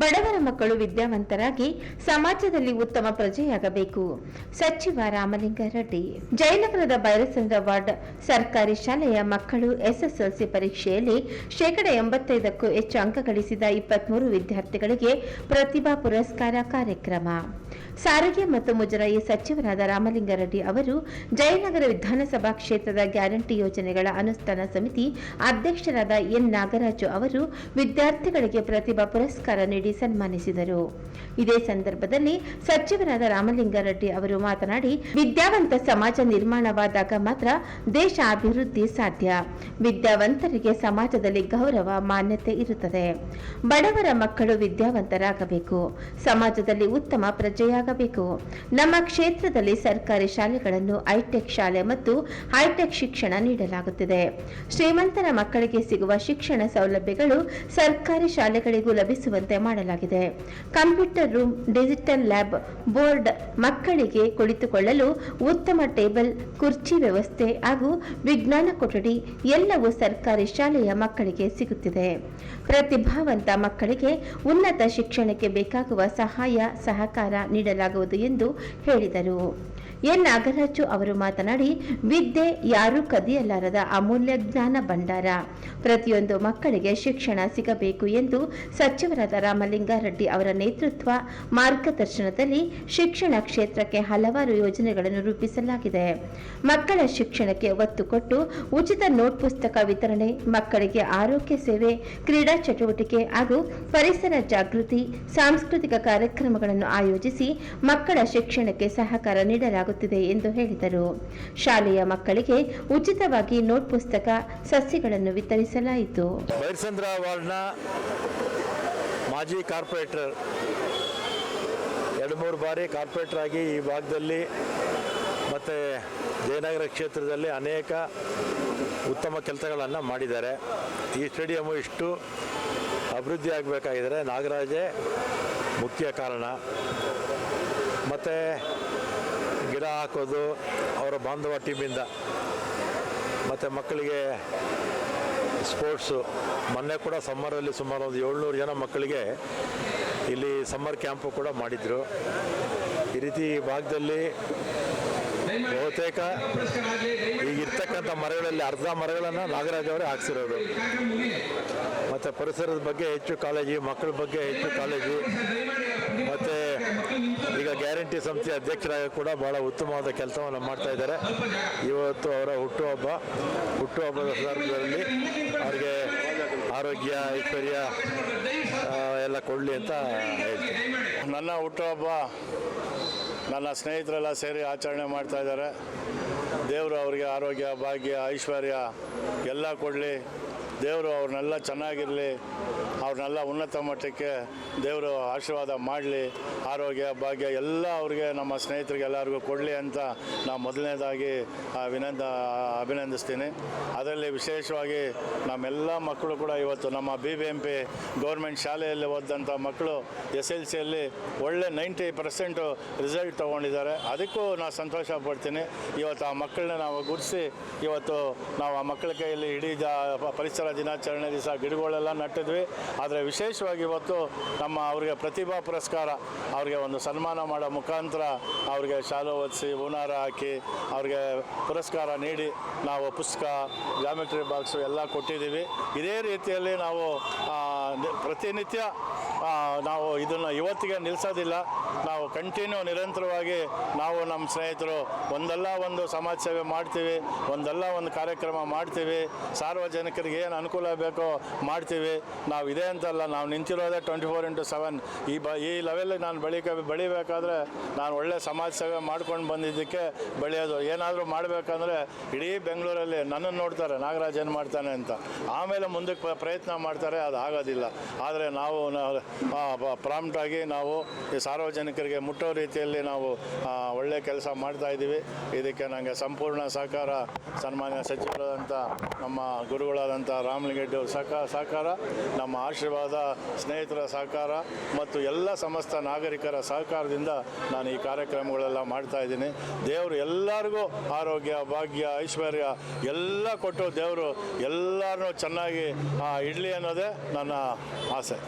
ಬಡವರ ಮಕ್ಕಳು ವಿದ್ಯಾವಂತರಾಗಿ ಸಮಾಜದಲ್ಲಿ ಉತ್ತಮ ಪ್ರಜೆಯಾಗಬೇಕು. ಸಚಿವ ರಾಮಲಿಂಗಾರೆಡ್ಡಿ ಜಯನಗರದ ಬೈರಸಂದ್ರ ವಾರ್ಡ್ ಸರ್ಕಾರಿ ಶಾಲೆಯ ಮಕ್ಕಳು ಎಸ್ಎಸ್ಎಲ್ಸಿ ಪರೀಕ್ಷೆಯಲ್ಲಿ ಶೇಕಡ ಎಂಬತ್ತೈದಕ್ಕೂ ಹೆಚ್ಚು ಅಂಕ ಗಳಿಸಿದ ಇಪ್ಪತ್ಮೂರು ವಿದ್ಯಾರ್ಥಿಗಳಿಗೆ ಪ್ರತಿಭಾ ಪುರಸ್ಕಾರ ಕಾರ್ಯಕ್ರಮ. ಸಾರಿಗೆ ಮತ್ತು ಮುಜರಾಯಿ ಸಚಿವರಾದ ರಾಮಲಿಂಗಾರೆಡ್ಡಿ ಅವರು ಜಯನಗರ ವಿಧಾನಸಭಾ ಕ್ಷೇತ್ರದ ಗ್ಯಾರಂಟಿ ಯೋಜನೆಗಳ ಅನುಷ್ಠಾನ ಸಮಿತಿ ಅಧ್ಯಕ್ಷರಾದ ಎನ್ ನಾಗರಾಜು ಅವರು ವಿದ್ಯಾರ್ಥಿಗಳಿಗೆ ಪ್ರತಿಭಾ ಪುರಸ್ಕಾರ ನೀಡಿ ಸನ್ಮಾನಿಸಿದರು ಇದೇ ಸಂದರ್ಭದಲ್ಲಿ ಸಚಿವರಾದ ರಾಮಲಿಂಗಾರೆಡ್ಡಿ ಅವರು ಮಾತನಾಡಿ, ವಿದ್ಯಾವಂತ ಸಮಾಜ ನಿರ್ಮಾಣವಾದಾಗ ಮಾತ್ರ ದೇಶ ಅಭಿವೃದ್ಧಿ ಸಾಧ್ಯ. ವಿದ್ಯಾವಂತರಿಗೆ ಸಮಾಜದಲ್ಲಿ ಗೌರವ, ಮಾನ್ಯತೆ ಇರುತ್ತದೆ. ಬಡವರ ಮಕ್ಕಳು ವಿದ್ಯಾವಂತರಾಗಬೇಕು. ಸಮಾಜದಲ್ಲಿ ಉತ್ತಮ ಪ್ರಜೆಯಾಗಬೇಕು. ನಮ್ಮ ಕ್ಷೇತ್ರದಲ್ಲಿ ಸರ್ಕಾರಿ ಶಾಲೆಗಳನ್ನು, ಹೈಟೆಕ್ ಶಾಲೆ ಮತ್ತು ಹೈಟೆಕ್ ಶಿಕ್ಷಣ ನೀಡಲಾಗುತ್ತಿದೆ. ಶ್ರೀಮಂತರ ಮಕ್ಕಳಿಗೆ ಸಿಗುವ ಶಿಕ್ಷಣ ಸೌಲಭ್ಯಗಳು ಸರ್ಕಾರಿ ಶಾಲೆಗಳಿಗೂ ಲಭಿಸುವಂತೆ ಮಾಡಲಾಗಿದೆ computer room, digital lab, board ಮಕ್ಕಳಿಗೆ ಕುಳಿತುಕೊಳ್ಳಲು ಉತ್ತಮ ಟೇಬಲ್, ಕುರ್ಚಿ ವ್ಯವಸ್ಥೆ ಹಾಗೂ ವಿಜ್ಞಾನ ಕೊಠಡಿ ಎಲ್ಲವೂ ಸರ್ಕಾರಿ ಶಾಲೆಯ ಮಕ್ಕಳಿಗೆ ಸಿಗುತ್ತಿದೆ. ಪ್ರತಿಭಾವಂತ ಮಕ್ಕಳಿಗೆ ಉನ್ನತ ಶಿಕ್ಷಣಕ್ಕೆ ಬೇಕಾಗುವ ಸಹಾಯ, ಸಹಕಾರ ನೀಡಲಾಗುವುದು ಎಂದು ಹೇಳಿದರು. ಎನ್ ನಾಗರಾಜು ಅವರು ಮಾತನಾಡಿ, ವಿದ್ಯೆ ಯಾರೂ ಕದಿಯಲಾರದ ಅಮೂಲ್ಯ ಜ್ಞಾನ ಭಂಡಾರ. ಪ್ರತಿಯೊಂದು ಮಕ್ಕಳಿಗೆ ಶಿಕ್ಷಣ ಸಿಗಬೇಕು ಎಂದು ಸಚಿವರಾದ ರಾಮಲಿಂಗಾರೆಡ್ಡಿ ಅವರ ನೇತೃತ್ವ ಮಾರ್ಗದರ್ಶನದಲ್ಲಿ ಶಿಕ್ಷಣ ಕ್ಷೇತ್ರಕ್ಕೆ ಹಲವಾರು ಯೋಜನೆಗಳನ್ನು ರೂಪಿಸಲಾಗಿದೆ. ಮಕ್ಕಳ ಶಿಕ್ಷಣಕ್ಕೆ ಒತ್ತು ಕೊಟ್ಟು ಉಚಿತ ನೋಟ್ ಪುಸ್ತಕ ವಿತರಣೆ, ಮಕ್ಕಳಿಗೆ ಆರೋಗ್ಯ ಸೇವೆ, ಕ್ರೀಡಾ ಚಟುವಟಿಕೆ ಹಾಗೂ ಪರಿಸರ ಜಾಗೃತಿ, ಸಾಂಸ್ಕೃತಿಕ ಕಾರ್ಯಕ್ರಮಗಳನ್ನು ಆಯೋಜಿಸಿ ಮಕ್ಕಳ ಶಿಕ್ಷಣಕ್ಕೆ ಸಹಕಾರ ನೀಡಲಾಗುತ್ತಿದೆ. ಎಂದು ಹೇಳಿದರು. ಶಾಲೆಯ ಮಕ್ಕಳಿಗೆ ಉಚಿತವಾಗಿ ನೋಟ್ ಪುಸ್ತಕ, ಸಸ್ಯಗಳನ್ನು ವಿತರಿಸಲಾಯಿತು. ಮಾಜಿ ಕಾರ್ಪೊರೇಟರ್ ಎರಡು ಮೂರು ಬಾರಿ ಕಾರ್ಪೊರೇಟರ್ ಆಗಿ ಈ ಭಾಗದಲ್ಲಿ ಮತ್ತು ಜಯನಗರ ಕ್ಷೇತ್ರದಲ್ಲಿ ಅನೇಕ ಉತ್ತಮ ಕೆಲಸಗಳನ್ನು ಮಾಡಿದ್ದಾರೆ. ಈ ಸ್ಟೇಡಿಯಮ್ಮು ಇಷ್ಟು ಅಭಿವೃದ್ಧಿ ಆಗಬೇಕಾಗಿದ್ದರೆ ನಾಗರಾಜೇ ಮುಖ್ಯ ಕಾರಣ. ಮತ್ತು ಹಾಕೋದು ಅವರ ಬಾಂಧವ ಟೀಮಿಂದ. ಮತ್ತು ಮಕ್ಕಳಿಗೆ ಸ್ಪೋರ್ಟ್ಸು. ಮೊನ್ನೆ ಕೂಡ ಸಮ್ಮರಲ್ಲಿ ಸುಮಾರು ಒಂದು ಏಳ್ನೂರು ಜನ ಮಕ್ಕಳಿಗೆ ಇಲ್ಲಿ ಸಮ್ಮರ್ ಕ್ಯಾಂಪು ಕೂಡ ಮಾಡಿದರು. ಈ ರೀತಿ ಭಾಗದಲ್ಲಿ ಬಹುತೇಕ ಈಗಿರ್ತಕ್ಕಂಥ ಮರಗಳಲ್ಲಿ ಅರ್ಧ ಮರಗಳನ್ನು ನಾಗರಾಜ್ ಅವರೇ ಹಾಕ್ಸಿರೋದು. ಮತ್ತು ಪರಿಸರದ ಬಗ್ಗೆ ಹೆಚ್ಚು ಕಾಳಜಿ, ಮಕ್ಕಳ ಬಗ್ಗೆ ಹೆಚ್ಚು ಕಾಳಜಿ, ಮತ್ತು ಈಗ ಗ್ಯಾರಂಟಿ ಸಂಸ್ಥೆ ಅಧ್ಯಕ್ಷರಾಗಿ ಕೂಡ ಬಹಳ ಉತ್ತಮವಾದ ಕೆಲಸವನ್ನು ಮಾಡ್ತಾ ಇದ್ದಾರೆ. ಇವತ್ತು ಅವರ ಹುಟ್ಟುಹಬ್ಬ. ಹುಟ್ಟುಹಬ್ಬದ ಸಂದರ್ಭದಲ್ಲಿ ಅವರಿಗೆ ಆರೋಗ್ಯ, ಐಶ್ವರ್ಯ ಎಲ್ಲ ಕೊಡಲಿ ಅಂತ ಹೇಳ್ತೀನಿ. ನನ್ನ ಹುಟ್ಟುಹಬ್ಬ, ನನ್ನ ಸ್ನೇಹಿತರೆಲ್ಲ ಸೇರಿ ಆಚರಣೆ ಮಾಡ್ತಾ ಇದ್ದಾರೆ. ದೇವರು ಅವರಿಗೆ ಆರೋಗ್ಯ ಭಾಗ್ಯ ಐಶ್ವರ್ಯ ಎಲ್ಲ ಕೊಡಲಿ. ದೇವರು ಅವ್ರನ್ನೆಲ್ಲ ಚೆನ್ನಾಗಿರಲಿ. ಅವ್ರನ್ನೆಲ್ಲ ಉನ್ನತ ಮಟ್ಟಕ್ಕೆ ದೇವರು ಆಶೀರ್ವಾದ ಮಾಡಲಿ. ಆರೋಗ್ಯ ಭಾಗ್ಯ ಎಲ್ಲ ಅವ್ರಿಗೆ ನಮ್ಮ ಸ್ನೇಹಿತರಿಗೆ ಎಲ್ಲರಿಗೂ ಕೊಡಲಿ ಅಂತ ನಾವು ಮೊದಲನೇದಾಗಿ ಆ, ವಿನಂದ ಅಭಿನಂದಿಸ್ತೀನಿ. ಅದರಲ್ಲಿ ವಿಶೇಷವಾಗಿ ನಮ್ಮೆಲ್ಲ ಮಕ್ಕಳು ಕೂಡ ಇವತ್ತು ನಮ್ಮ B B M P government ಶಾಲೆಯಲ್ಲಿ ಓದಿದಂಥ ಮಕ್ಕಳು ಎಸ್ ಎಲ್ ಸಿಯಲ್ಲಿ ಒಳ್ಳೆ ನೈಂಟಿ ಪರ್ಸೆಂಟು ರಿಸಲ್ಟ್ ತೊಗೊಂಡಿದ್ದಾರೆ. ಅದಕ್ಕೂ ನಾನು ಸಂತೋಷ ಪಡ್ತೀನಿ. ಇವತ್ತು ಆ ಮಕ್ಕಳನ್ನ ನಾವು ಗುರುತಿಸಿ ಇವತ್ತು ನಾವು ಆ ಮಕ್ಕಳ ಕೈಯಲ್ಲಿ ಇಡೀ ಜ ಪರಿಸರ ದಿನಾಚರಣೆ ದಿವಸ ಗಿಡಗಳೆಲ್ಲ ನಟ್ಟಿದ್ವಿ. ಆದರೆ ವಿಶೇಷವಾಗಿ ಇವತ್ತು ನಮ್ಮ ಅವರಿಗೆ ಪ್ರತಿಭಾ ಪುರಸ್ಕಾರ, ಅವರಿಗೆ ಒಂದು ಸನ್ಮಾನ ಮಾಡೋ ಮುಖಾಂತರ ಅವರಿಗೆ ಶಾಲು ಓದಿಸಿ ಹೂನಾರ ಹಾಕಿ ಅವರಿಗೆ ಪುರಸ್ಕಾರ ನೀಡಿ ನಾವು ಪುಸ್ತಕ ಜಾಮೆಟ್ರಿ ಬಾಕ್ಸು ಎಲ್ಲ ಕೊಟ್ಟಿದ್ದೀವಿ. ಇದೇ ರೀತಿಯಲ್ಲಿ ನಾವು ಪ್ರತಿನಿತ್ಯ ನಾವು ಇದನ್ನು ಇವತ್ತಿಗೆ ನಿಲ್ಲಿಸೋದಿಲ್ಲ ನಾವು ಕಂಟಿನ್ಯೂ ನಿರಂತರವಾಗಿ ನಾವು ನಮ್ಮ ಸ್ನೇಹಿತರು ಒಂದಲ್ಲ ಒಂದು ಸಮಾಜ ಸೇವೆ ಮಾಡ್ತೀವಿ, ಒಂದಲ್ಲ ಒಂದು ಕಾರ್ಯಕ್ರಮ ಮಾಡ್ತೀವಿ, ಸಾರ್ವಜನಿಕರಿಗೆ ಏನು ಅನುಕೂಲ ಬೇಕೋ ಮಾಡ್ತೀವಿ. ನಾವು ಇದೇ ಅಂತಲ್ಲ, ನಾವು ನಿಂತಿರೋದೇ ಟ್ವೆಂಟಿ ಫೋರ್ ಇಂಟು ಸೆವೆನ್ ಈ ಬ, ಈ ಲೆವೆಲಿಗೆ ನಾನು ಬೆಳಿಕ, ಬೆಳಿಬೇಕಾದ್ರೆ ನಾನು ಒಳ್ಳೆ ಸಮಾಜ ಸೇವೆ ಮಾಡ್ಕೊಂಡು ಬಂದಿದ್ದಕ್ಕೆ ಬೆಳೆಯೋದು. ಏನಾದರೂ ಮಾಡಬೇಕಂದ್ರೆ ಇಡೀ ಬೆಂಗಳೂರಲ್ಲಿ ನನ್ನನ್ನು ನೋಡ್ತಾರೆ, ನಾಗರಾಜ್ ಏನು ಮಾಡ್ತಾನೆ ಅಂತ. ಆಮೇಲೆ ಮುಂದಕ್ಕೆ ಪ್ರಯತ್ನ ಮಾಡ್ತಾರೆ ಅದು ಆಗೋದಿಲ್ಲ ಆದರೆ ನಾವು ಪ್ರಾಂಪ್ಟಾಗಿ ನಾವು ಈ ಸಾರ್ವಜನಿಕರಿಗೆ ಮುಟ್ಟೋ ರೀತಿಯಲ್ಲಿ ನಾವು ಒಳ್ಳೆ ಕೆಲಸ ಮಾಡ್ತಾ ಇದ್ದೀವಿ. ಇದಕ್ಕೆ ನನಗೆ ಸಂಪೂರ್ಣ ಸಹಕಾರ, ಸನ್ಮಾನ್ಯ ಸಚಿವರಾದಂಥ ನಮ್ಮ ಗುರುಗಳಾದಂಥ ರಾಮಲಿಂಗೆಡ್ಡಿ ಸಹಕಾರ ಸಹಕಾರ, ನಮ್ಮ ಆಶೀರ್ವಾದ, ಸ್ನೇಹಿತರ ಸಹಕಾರ ಮತ್ತು ಎಲ್ಲ ಸಮಸ್ತ ನಾಗರಿಕರ ಸಹಕಾರದಿಂದ ನಾನು ಈ ಕಾರ್ಯಕ್ರಮಗಳೆಲ್ಲ ಮಾಡ್ತಾ ಇದ್ದೀನಿ. ದೇವರು ಎಲ್ಲರಿಗೂ ಆರೋಗ್ಯ, ಭಾಗ್ಯ, ಐಶ್ವರ್ಯ ಎಲ್ಲ ಕೊಟ್ಟು ದೇವರು ಎಲ್ಲರನ್ನೂ ಚೆನ್ನಾಗಿ ಇಡಲಿ ಅನ್ನೋದೇ ನನ್ನ ಆಸೆ.